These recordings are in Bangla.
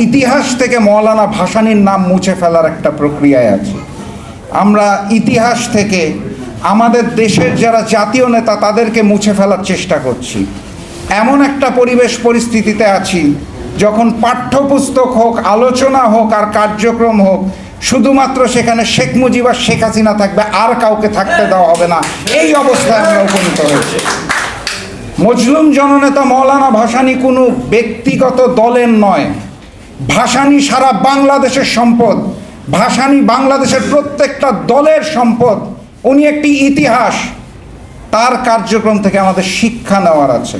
ইতিহাস থেকে মৌলানা ভাসানীর নাম মুছে ফেলার একটা প্রক্রিয়ায় আছে। আমরা ইতিহাস থেকে আমাদের দেশের যারা জাতীয় নেতা, তাদেরকে মুছে ফেলার চেষ্টা করছি। এমন একটা পরিবেশ পরিস্থিতিতে আছি, যখন পাঠ্যপুস্তক হোক, আলোচনা হোক, আর কার্যক্রম হোক, শুধুমাত্র সেখানে শেখ মুজিব আর শেখ হাসিনা থাকবে, আর কাউকে থাকতে দেওয়া হবে না। এই অবস্থায় আমরা উপনীত হয়েছি। মজলুম জননেতা মৌলানা ভাসানী কোনো ব্যক্তিগত দলের নয় ভাসানী সারা বাংলাদেশের সম্পদ, ভাসানী বাংলাদেশের প্রত্যেকটা দলের সম্পদ, উনি একটি ইতিহাস। তার কার্যক্রম থেকে আমাদের শিক্ষা নেওয়ার আছে।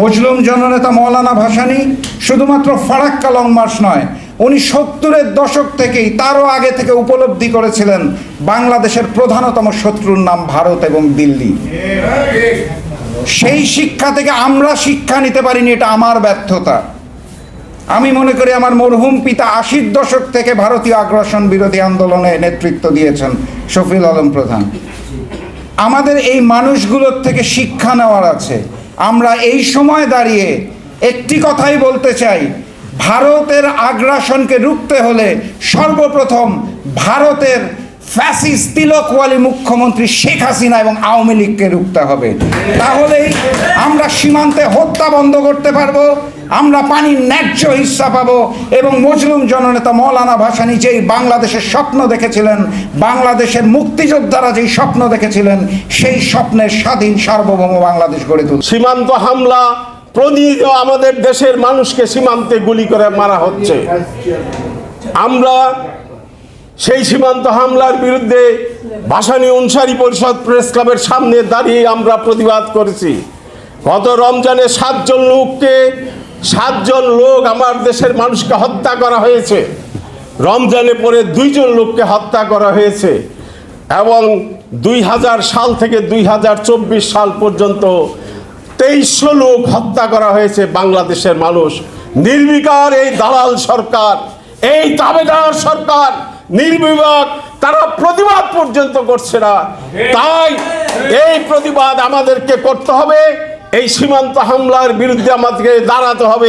মজলুম জননেতা মৌলানা ভাসানি শুধুমাত্র ফারাক্কা লং মার্চ নয়, উনি সত্তরের দশক থেকেই তারও আগে থেকে উপলব্ধি করেছিলেন বাংলাদেশের প্রধানতম শত্রুর নাম ভারত এবং দিল্লি। সেই শিক্ষা থেকে আমরা শিক্ষা নিতে পারিনি, এটা আমার ব্যর্থতা। আমি মনে করি আমার মরহুম পিতা আশির দশক থেকে ভারতীয় আগ্রাসন বিরোধী আন্দোলনে নেতৃত্ব দিয়েছেন শফিল আলম প্রধান। আমাদের এই মানুষগুলোর থেকে শিক্ষা নেওয়ার আছে। আমরা এই সময় দাঁড়িয়ে একটি কথাই বলতে চাই, ভারতের আগ্রাসনকে রুখতে হলে সর্বপ্রথম ভারতের ফ্যাসিস তিলকওয়ালি মুখ্যমন্ত্রী শেখ হাসিনা এবং আওয়ামী লীগকে রুখতে হবে। তাহলেই আমরা সীমান্তে হত্যা বন্ধ করতে পারব, আমরা পানির ন্যায্য হিস্সা পাবো এবং মজলুম জননেতা মৌলানা ভাসানী যেই বাংলাদেশের স্বপ্ন দেখেছিলেন, বাংলাদেশের মুক্তিযোদ্ধারা যেই স্বপ্ন দেখেছিলেন, সেই স্বপ্নের স্বাধীন সার্বভৌম বাংলাদেশ গড়ে তুলবে সীমান্ত হামলা প্রতিনিয়ত আমাদের দেশের মানুষকে সীমান্তে গুলি করে মারা হচ্ছে। আমরা সেই সীমান্ত হামলার বিরুদ্ধে ভাসানী অনুসারী পরিষদ প্রেস ক্লাবের সামনে দাঁড়িয়ে আমরা প্রতিবাদ করেছি। গত রমজানে সাতজন লোককে, সাতজন লোক আমার দেশের মানুষকে হত্যা করা হয়েছে। রমজানে পরে দুইজন লোককে হত্যা করা হয়েছে এবং দুই হাজার সাল থেকে দুই হাজার চব্বিশ সাল পর্যন্ত তেইশশো লোক হত্যা করা হয়েছে বাংলাদেশের মানুষ। নির্বিকার এই দালাল সরকার, এই দাবেদার সরকার নির্বিবাক তারা প্রতিবাদ পর্যন্ত করছে না। তাই এই প্রতিবাদ আমাদেরকে করতে হবে। এই সীমান্ত হামলার বিরুদ্ধে আমাদেরকে দাঁড়াতে হবে।